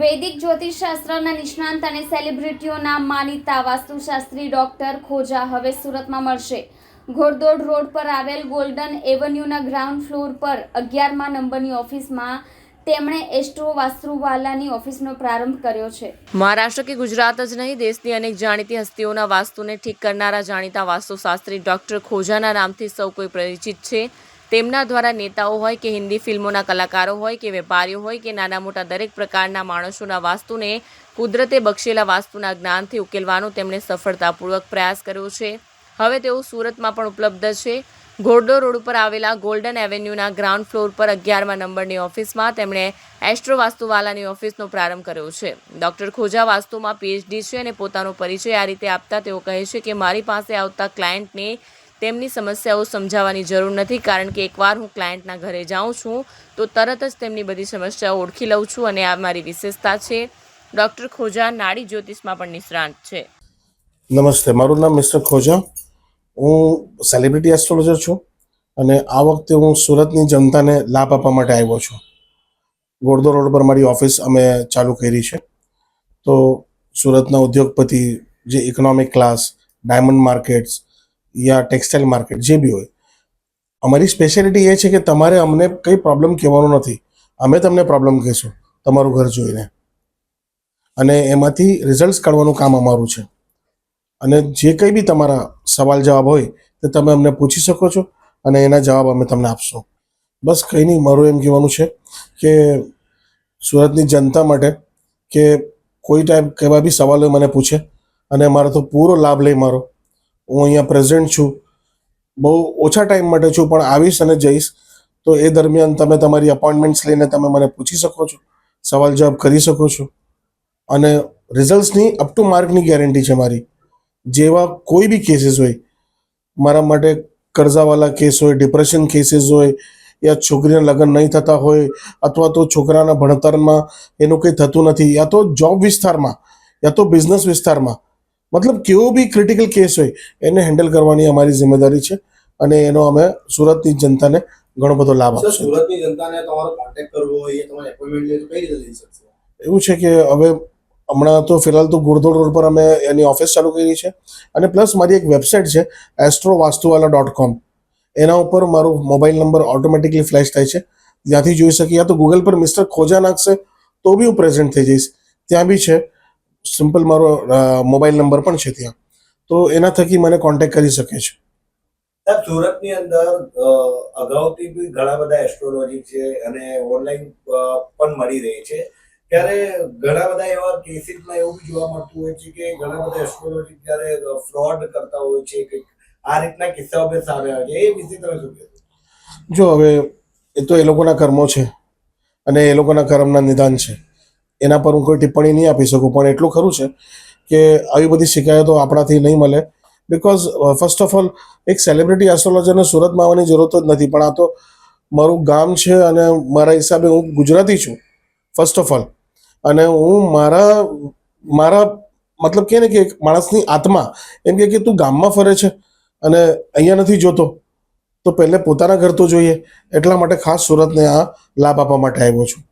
વૈદિક જ્યોતિષશાસ્ત્રના નિષ્ણાંત અને સેલિબ્રિટીઓના માનીતા વાસ્તુશાસ્ત્રી ડોક્ટર ખોજા હવે સુરતમાં મળશે. ઘોડદોડ રોડ પર આવેલ ગોલ્ડન એવન્યુના ગ્રાઉન્ડ ફ્લોર પર અગિયારમા નંબરની ઓફિસમાં તેમણે એસ્ટ્રો વાસ્તુવાલાની ઓફિસનો પ્રારંભ કર્યો છે. મહારાષ્ટ્ર કે ગુજરાત જ નહીં, દેશની અનેક જાણીતી હસ્તીઓના વાસ્તુને ઠીક કરનારા જાણીતા વાસ્તુશાસ્ત્રી ડોક્ટર ખોજાના નામથી સૌ કોઈ પરિચિત છે. તેમના દ્વારા નેતાઓ હોય કે હિન્દી ફિલ્મોના કલાકારો હોય કે વેપારીઓ હોય કે નાના મોટા દરેક પ્રકારના માણસોના વાસ્તુને કુદરતે બક્ષેલા વાસ્તુના જ્ઞાનથી ઉકેલવાનો તેમણે સફળતાપૂર્વક પ્રયાસ કર્યો છે. હવે તેઓ સુરતમાં પણ ઉપલબ્ધ છે. ઘોરડો રોડ ઉપર આવેલા ગોલ્ડન એવેન્યુના ગ્રાઉન્ડ ફ્લોર પર અગિયારમા નંબરની ઓફિસમાં તેમણે એસ્ટ્રો વાસ્તુવાલાની ઓફિસનો પ્રારંભ કર્યો છે. ડૉક્ટર ખોજા વાસ્તુમાં પીએચડી છે અને પોતાનો પરિચય આ રીતે આપતા તેઓ કહે છે કે મારી પાસે આવતા ક્લાયન્ટને તેમની સમસ્યાઓ સમજાવવાની જરૂર નથી કારણ કે એકવાર હું ક્લાયન્ટના ઘરે જાઉં છું, તો તરત જ તેમની બધી સમસ્યાઓ ઓળખી લઉં છું અને આ મારી વિશેષતા છે. ડૉક્ટર ખોજા નાડી જ્યોતિષમાં પણ નિષ્ણાંત છે. નમસ્તે, મારું નામ મિસ્ટર ખોજા. હું સેલિબ્રિટી એસ્ટ્રોલોજર છું અને આ વખતે હું સુરતની જનતાને લાભ આપવા માટે આવ્યો છું. ગોળદો રોડ પર મારી ઓફિસ અમે ચાલુ કરી છે. તો સુરતના ઉદ્યોગપતિ જે ઇકોનોમિક ક્લાસ ડાયમંડ માર્કેટ્સ યા ટેક્સટાઇલ માર્કેટ જે બી હોય. અમારી સ્પેશિયાલિટી એ છે કે તમારે અમને કંઈ પ્રોબ્લેમ કહેવાનો નથી. અમે તમને પ્રોબ્લેમ કહીશું તમારું ઘર જોઈને. અને એમાંથી રિઝલ્ટ્સ કાઢવાનું કામ અમારું છે. અને જે કંઈ બી તમારા સવાલ જવાબ હોય તે તમે અમને પૂછી શકો છો અને એના જવાબ અમે તમને આપશું. બસ કંઈ નહીં, મારું એમ કહેવાનું છે કે સુરતની જનતા માટે કે કોઈ ટાઈપ કેવા બી સવાલો મને પૂછે અને મારો તો પૂરો લાભ લઈ મારો. હું અહીંયા પ્રેઝન્ટ છું. બહુ ઓછા ટાઈમ માટે છું, પણ આવીશ અને જઈશ. તો એ દરમિયાન તમે તમારી અપોઇન્ટમેન્ટ્સ લઈને તમે મને પૂછી શકો છો, સવાલ જવાબ કરી શકો છો. અને રિઝલ્ટ્સની અપ ટુ માર્કની ગેરંટી છે મારી. જેવા કોઈ બી કેસીસ હોય, મારા માટે કરજાવાલા કેસ હોય ડિપ્રેશન કેસીસ હોય, યા છોકરીના લગ્ન નહીં થતા હોય, અથવા તો છોકરાના ભણતરમાં એનું કંઈ થતું નથી, યા તો જોબ વિસ્તારમાં, યા તો બિઝનેસ વિસ્તારમાં મતલબ કેવો બી ક્રિટિકલ કેસ હોય એને હેન્ડલ કરવાની અમારી જિમ્મેદારી છે અને એનો અમે સુરતની જનતાને ઘણો બધો લાભ આપશું. સુરતની જનતાને તમારો કોન્ટેક્ટ કરવો હોય તમારે એપોઇન્ટમેન્ટ લે તો કઈ રીતે લઈ શકશે? એવું છે કે હવે હમણાં તો ફિલહાલ તો ગુરદોડ રોડ પર અમે એની ઓફિસ ચાલુ કરી છે અને પ્લસ મારી એક વેબસાઇટ છે એસ્ટ્રો વાસ્તુવાલા ડોટ કોમ એના ઉપર મારો મોબાઈલ નંબર ઓટોમેટિકલી ફ્લેશ થાય છે. ત્યાંથી જોઈ શકીએ. યા તો ગૂગલ પર મિસ્ટર ખોજા નાખશે તો બી હું પ્રેઝન્ટ થઈ જઈશ. ત્યાં બી છે. સિમ્પલ મારો મોબાઈલ નંબર પણ છે ત્યાં. તો એના થકી મને કોન્ટેક્ટ કરી શકે છે. સાહેબ સુરતની અંદર અગાઉથી બી ઘણા બધા એસ્ટ્રોલોજી છે અને ઓનલાઈન પણ મળી રહી છે. ત્યારે ઘણા બધા એવા કેસીસમાં એવું બી જોવા મળતું હોય છે કે ઘણા બધા એસ્ટ્રોલોજી ત્યારે ફ્રોડ કરતા હોય છે કે આ રીતના કિસ્સાઓ બે સામે આવે છે. એ વિશે તમે શું જો હવે એ તો એ લોકોના કર્મો છે અને એ લોકોના કર્મના નિદાન છે. એના પર હું કોઈ ટિપ્પણી નહીં આપી શકું, પણ એટલું ખરું છે કે આવી બધી શિકાયતો આપણાથી નહીં મળે. બિકોઝ ફર્સ્ટ ઓફ ઓલ એક સેલિબ્રિટી એસ્ટ્રોલોજરને સુરતમાં આવવાની જરૂરત જ નથી, પણ આ તો મારું ગામ છે અને મારા હિસાબે હું ગુજરાતી છું ફર્સ્ટ ઓફ ઓલ અને હું મારા મારા મતલબ કે ને કે માણસની આત્મા, એમ કે તું ગામમાં ફરે છે અને અહીંયા નથી જોતો, તો પહેલે પોતાના ઘર તો જોઈએ. એટલા માટે ખાસ સુરતને આ લાભ આપવા માટે આવ્યો છું.